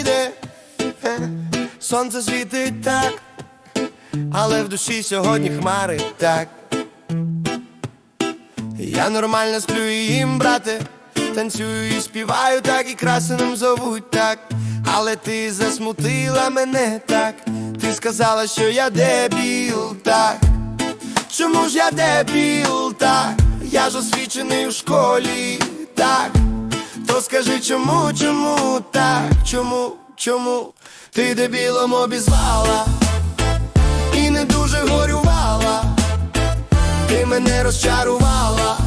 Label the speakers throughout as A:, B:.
A: вийде, сонце світить так, але в душі сьогодні хмари так. Я нормально сплю і їм, брате, танцюю і співаю так, і красеним зовуть так. Але ти засмутила мене так, ти сказала, що я дебіл, так. Чому ж я дебіл, так? Я ж освічений у школі, так. То скажи, чому, чому так? Чому, чому ти дебілом обізвала і не дуже горювала, ти мене розчарувала,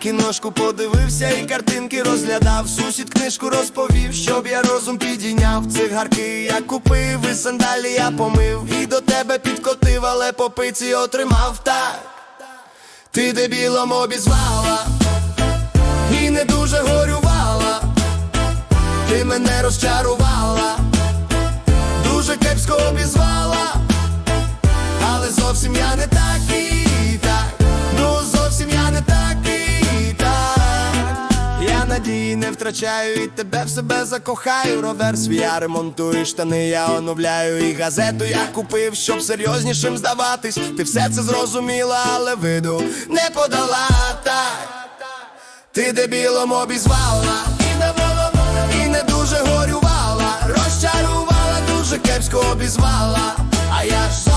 A: кіношку подивився і картинки розглядав. Сусід книжку розповів, щоб я розум підійняв. Цигарки я купив, і сандалі я помив. І до тебе підкотив, але по пиці отримав так. Ти дебілом обізвала і не дуже горювала. Ти мене розчарувала, дуже кепсько обізвала, але зовсім я не такий, надії втрачаю і тебе в себе закохаю. Ровер я ремонтую, штани я оновляю. І газету я купив, щоб серйознішим здаватись. Ти все це зрозуміла, але виду не подала так. Ти дебілом обізвала і не, і не дуже горювала, розчарувала, дуже кепсько обізвала. А я ж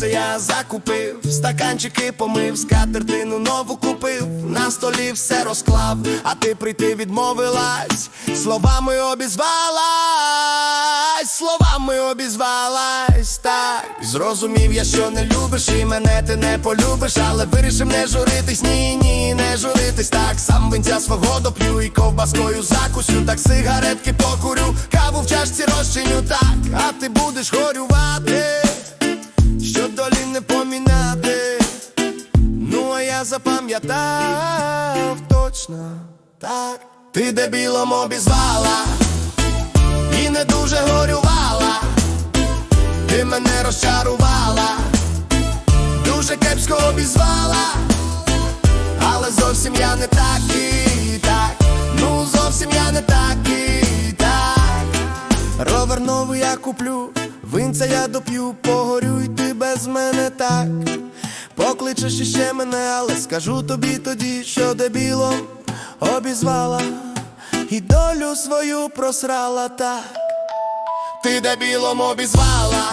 A: Я я закупив, стаканчики помив, скатертину нову купив, на столі все розклав, а ти прийти відмовилась, словами обізвалась, словами обізвалась, так. Зрозумів я, що не любиш, і мене ти не полюбиш, але вирішив не журитись, ні, ні, не журитись, так. Сам винця свого доп'ю і ковбаскою закусю, так сигаретки покурю, каву в чашці розчиню, так, а ти будеш горювати, запам'ятав точно так. Ти дебілом обізвала і не дуже горювала. Ти мене розчарувала, дуже кепсько обізвала, але зовсім я не такий, так. Ну зовсім я не такий, так. Ровер новий я куплю, винця я доп'ю, погорю й ти без мене так. Покличеш іще мене, але скажу тобі тоді, що дебілом обізвала, і долю свою просрала так. Ти дебілом обізвала,